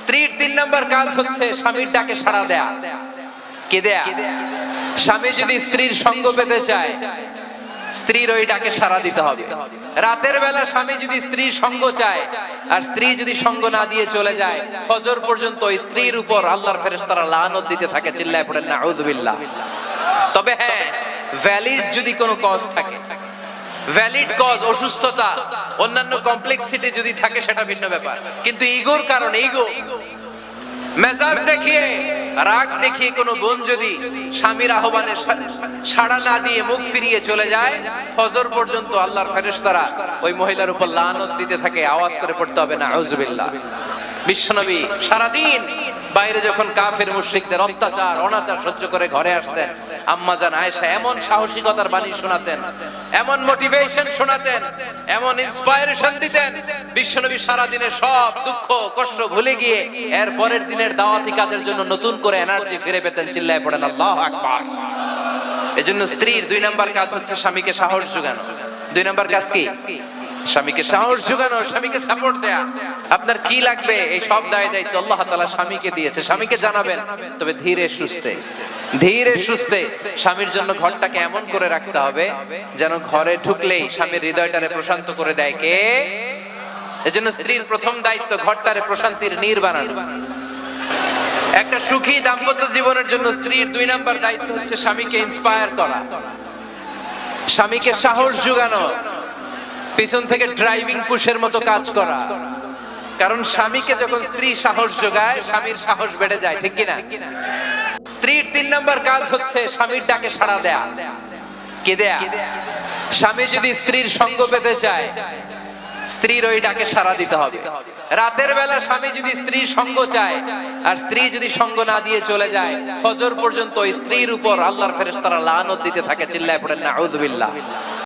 স্ত্রীর তিন নাম্বার কাজ হচ্ছে স্বামীর ডাকে সাড়া দেয়া। কে দেয়া? স্বামী যদি স্ত্রীর সঙ্গ পেতে চায়, স্ত্রীর ওই ডাকে সাড়া দিতে হবে। রাতের বেলা স্বামী যদি স্ত্রীর সঙ্গ চায়, আর স্ত্রী যদি সঙ্গ না দিয়ে চলে যায়, ফজর পর্যন্ত ওই স্ত্রীর উপর আল্লাহর ফেরেশতারা লানত দিতে থাকে, চিল্লায় পড়েন না আউযুবিল্লাহ তবে হ্যাঁ ভ্যালিড যদি কোনো কজ থাকে ভ্যালিড কজ অসুস্থতা, অন্যান্য কমপ্লেক্সিটি যদি থাকে, সেটা ভিন্ন ব্যাপার। কিন্তু ইগোর কারণে, ইগো। মেজাজ দেখিয়ে, রাগ দেখিয়ে কোনো বোন যদি স্বামীর আহ্বানে সাড়া না দিয়ে মুখ ফিরিয়ে চলে যায়, ফজর পর্যন্ত আল্লাহর ফেরেশতারা ওই মহিলার উপর লানত দিতে থাকে, আওয়াজ করে পড়তে হবে না আউযুবিল্লাহ বিশ্বনবী সারাদিন বাইরে যখন কাফের মুশরিকদের অত্যাচার, অনাচার সহ্য করে ঘরে আসতেন, আম্মা জান আয়েশা এমন সাহসিকতার বাণী শোনাতেন, এমন মোটিভেশন শোনাতেন, এমন ইন্সপায়ারেশন দিতেন, বিশ্বনবী সারাদিনের সব দুঃখ, কষ্ট ভুলে গিয়ে এর পরের দিনের দাওয়াতি কাজের জন্য নতুন করে এনার্জি ফিরে পেতেন, চিল্লায় পড়েন, আল্লাহ আকবার। এজন্য স্ত্রীর দুই নাম্বার কাজ হচ্ছে স্বামীকে সাহস যোগানো। দুই নাম্বার কাজ কি? স্বামীকে সাহস যোগানো, স্বামীকে সাপোর্ট দেয়া। আপনার কি লাগবে? এই সব দায় দায়িত্ব আল্লাহ তাআলা স্বামীকে দিয়েছে। স্বামীকে জানাবেন, তবে ধীরে সুস্থে ধীরে সুস্থে স্বামীর জন্য ঘরটাকে এমন করে রাখতে হবে যেন ঘরে ঢুকলেই স্বামীর হৃদয়টারে প্রশান্ত করে দেয়। কে? এজন্য স্ত্রীর প্রথম দায়িত্ব ঘরটারে প্রশান্তির নীর বানানো। একটা সুখী দাম্পত্য জীবনের জন্য স্ত্রীর দুই নাম্বার দায়িত্ব হচ্ছে স্বামীকে ইন্সপায়ার করা। স্বামীকে সাহস যোগানো। পিছন থেকে ড্রাইভিং পুশের মতো কাজ করা। কারণ স্বামীকে যখন স্ত্রী সাহস যোগায়, স্বামীর সাহস বেড়ে যায়, ঠিক কিনা? স্ত্রীর তিন নাম্বার কাজ হচ্ছে স্বামীর ডাকে সাড়া দেয়া, কে দেয়া? স্বামী যদি স্ত্রীর সঙ্গ পেতে চায়, স্ত্রীর ওই ডাকে সাড়া দিতে হবে। রাতের বেলা স্বামী যদি স্ত্রীর সঙ্গ চায়, আর স্ত্রী যদি সঙ্গ না দিয়ে চলে যায়, ফজর পর্যন্ত স্ত্রীর উপর আল্লাহর ফেরেশতারা লানত দিতে থাকে, চিল্লায় পড়েন না আউযুবিল্লাহ